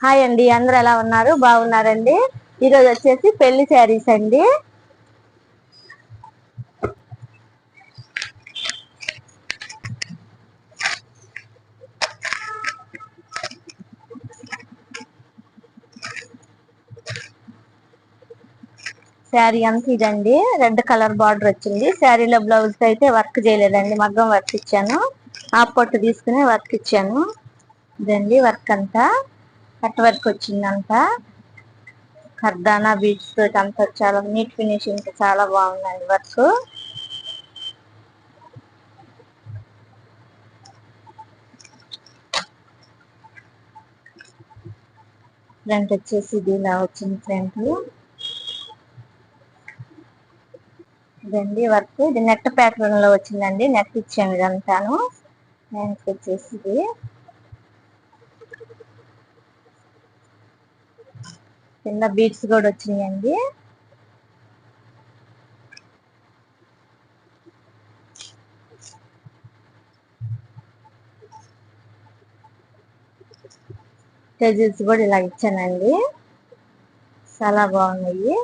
Hi అండి అందరు ఎలా ఉన్నారు? బాగున్నారండి? ఈరోజు వచ్చేసి పెళ్ళి శారీస్ అండి. శారీ అంతా ఇదండి రెడ్ కలర్ బార్డర్ వచ్చింది. శారీలో బ్లౌజ్ అయితే వర్క్ చేయలేదండి మగ్గం వర్క్ ఇచ్చాను. ఆ పొట్టు తీసుకుని వర్క్ ఇచ్చాను. ఇదండి వర్క్ అంతా. కట్ వర్క్ వచ్చిందంతా కర్దానా బీచ్ తోటి అంతా చాలా నీట్ ఫినిషింగ్ చాలా బాగుందండి వర్క్ ఫ్రంట్ వచ్చేసి ఇది ఇలా వచ్చింది ఫ్రంట్. ఇదండి వర్క్. ఇది నెట్ ప్యాటర్న్లో వచ్చిందండి. నెట్ ఇచ్చాను ఇదంతాను. హ్యాండ్స్ వచ్చేసి ఇది. కింద బీట్స్ కూడా వచ్చినాయండి. టెజిల్స్ కూడా ఇలా ఇచ్చానండి. చాలా బాగున్నాయి.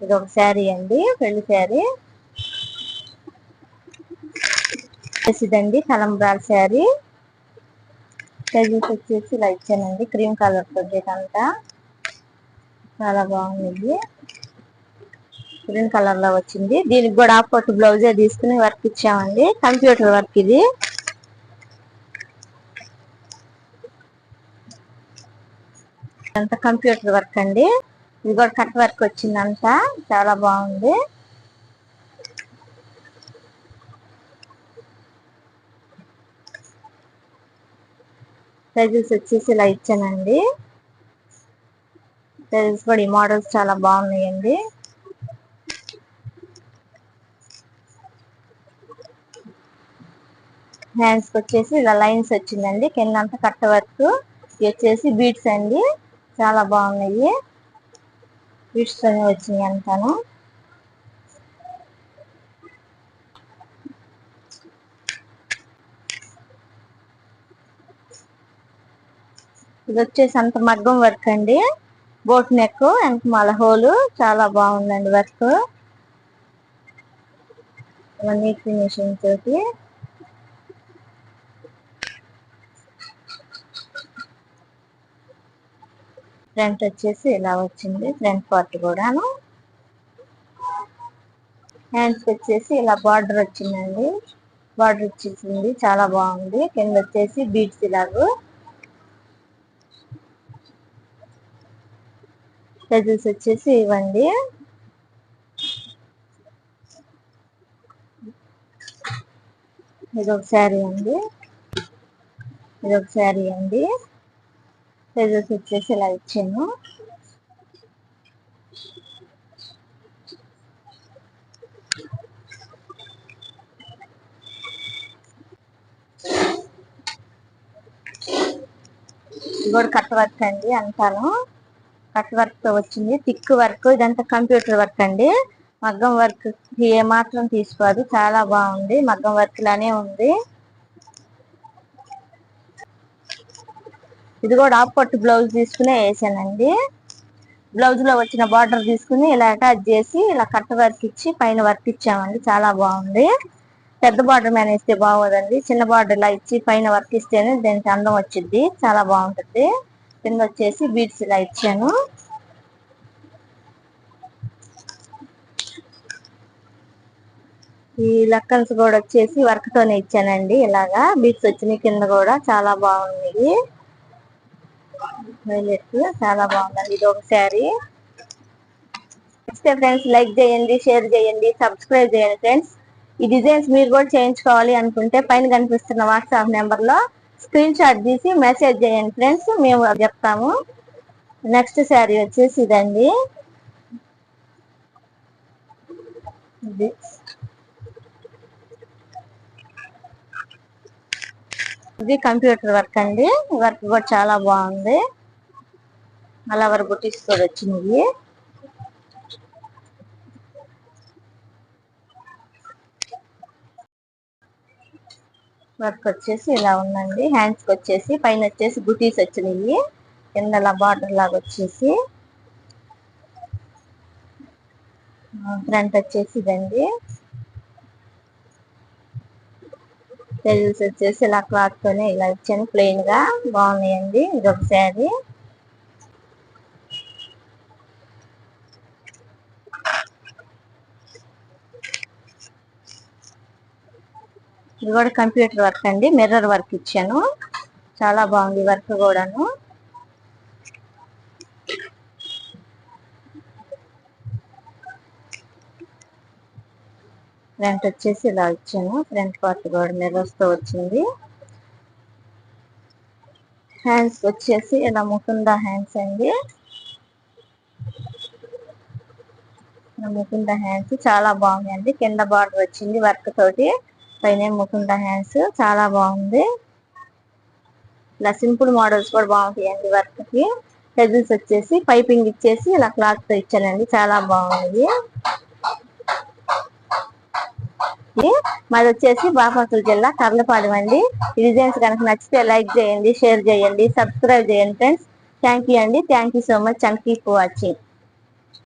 ఇది ఒక శారీ అండి పెళ్ళి శారీ. ఇదండి కలంబ్రాల్ శారీ. టెజిల్స్ వచ్చేసి ఇలా ఇచ్చానండి క్రీమ్ కలర్ తోటి అంతా. చాలా బాగుంది. గ్రీన్ కలర్లో వచ్చింది. దీనికి కూడా ఆపోట్ బ్లౌజే తీసుకుని వర్క్ ఇచ్చామండి. కంప్యూటర్ వర్క్ ఇది. అంత కంప్యూటర్ వర్క్ అండి. ఇది కూడా కట్ వర్క్ వచ్చిందంతా. చాలా బాగుంది. సైజెస్ వచ్చేసి ఇలా ఇచ్చానండి. సైజెస్ కూడా ఈ మోడల్స్ చాలా బాగున్నాయండి. హ్యాండ్స్ వచ్చేసి ఇలా లైన్స్ వచ్చిందండి. కింద అంతా కట్ట వర్క్. వచ్చేసి బీట్స్ అండి. చాలా బాగున్నాయి. బీట్స్ అనే వచ్చినాయి అంతాను. ఇది వచ్చేసి అంత మగ్గం వర్క్ అండి. Boat neck and hole. చాలా బాగుందండి వర్క్. నీట్ ఫినిషింగ్ తోటి. ఫ్రంట్ వచ్చేసి ఇలా వచ్చింది. ఫ్రంట్ పార్ట్ కూడాను. హ్యాండ్స్ వచ్చేసి ఇలా బార్డర్ వచ్చిందండి. బార్డర్ వచ్చేసింది. చాలా బాగుంది. కింద వచ్చేసి బీట్స్ ఇలాగూ. సైజెస్ వచ్చేసి ఇవ్వండి. ఇది ఒక శారీ అండి. ఇది ఒక శారీ అండి. సైజెస్ వచ్చేసి ఇలా ఇచ్చాను. ఇది కూడా కట్ వర్క్ అండి అంటాను కట్ వర్క్తో వచ్చింది. థిక్ వర్క్ ఇదంతా కంప్యూటర్ వర్క్ అండి. మగ్గం వర్క్ ఏ మాత్రం తీసుకోదు. చాలా బాగుంది. మగ్గం వర్క్ లానే ఉంది. ఇది కూడా ఆఫ్ బ్లౌజ్ తీసుకునే వేసానండి. బ్లౌజ్లో వచ్చిన బార్డర్ తీసుకుని ఇలా అటాచ్ చేసి ఇలా కట్ వర్క్ ఇచ్చి పైన వర్క్ ఇచ్చామండి. చాలా బాగుంది. పెద్ద బార్డర్ మీద ఇస్తే బాగోదండి. చిన్న బార్డర్ ఇలా ఇచ్చి పైన వర్క్ ఇస్తేనే దీనికి అందం వచ్చింది చాలా బాగుంటుంది. కింద వచ్చేసి బీడ్స్ ఇలా ఇచ్చాను. ఈ లక్కన్స్ కూడా వచ్చేసి వర్క్ తోనే ఇచ్చానండి. ఇలాగా బీట్స్ వచ్చినాయి కింద కూడా చాలా బాగున్నాయి. చాలా బాగుందండి ఇది ఒక శారీ. ఫ్రెండ్స్ లైక్ చేయండి షేర్ చేయండి సబ్స్క్రైబ్ చేయండి ఫ్రెండ్స్ ఈ డిజైన్స్ మీరు కూడా చేయించుకోవాలి అనుకుంటే పైన కనిపిస్తున్న వాట్సాప్ నెంబర్లో స్క్రీన్ షాట్ తీసి మెసేజ్ చేయండి ఫ్రెండ్స్ మేము చెప్తాము. నెక్స్ట్ శారీ వచ్చేసి ఇదండి. ఇది. ఇది కంప్యూటర్ వర్క్ అండి. వర్క్ కూడా చాలా బాగుంది. మలవర్ బుటీస్ కూడా వచ్చినాయి వర్క్ వచ్చేసి ఇలా ఉందండి. హ్యాండ్స్ వచ్చేసి పైన వచ్చేసి బుటీస్ వచ్చినాయి. కింద బార్డర్ లాగా వచ్చేసి. ఫ్రంట్ వచ్చేసి ఇదండి. టెజిల్స్ వచ్చేసి ఇలా క్లాత్ తోనే ఇలా ఇచ్చాను. ప్లెయిన్గా బాగున్నాయండి. ఇది ఒక శారీ ఇది కూడా కంప్యూటర్ వర్క్ అండి. మిర్రర్ వర్క్ ఇచ్చాను. చాలా బాగుంది వర్క్ కూడాను. ఫ్రంట్ వచ్చేసి ఇలా ఇచ్చాను. ఫ్రంట్ పార్ట్ కూడా మిర్రర్స్తో వచ్చింది. హ్యాండ్స్ వచ్చేసి ఇలా ముకుంద హ్యాండ్స్ అండి. ముకుందా ముకుంద హ్యాండ్స్ చాలా బాగుందండి కింద బార్డర్ వచ్చింది వర్క్ తోటి. పైన ముకుంద హ్యాండ్స్? చాలా బాగుంది. ఇలా సింపుల్ మోడల్స్ కూడా బాగుంటాయండి వర్క్కి. కి వచ్చేసి పైపింగ్ ఇచ్చేసి ఇలా క్లాత్తో ఇచ్చానండి. చాలా బాగుంది. మాది వచ్చేసి బాపట్ల జిల్లా కర్లపాడు అండి. ఈ డిజైన్స్ కనుక నచ్చితే లైక్ చేయండి షేర్ చేయండి సబ్స్క్రైబ్ చేయండి ఫ్రెండ్స్. థ్యాంక్ యూ అండి. Thank you so much and keep watching.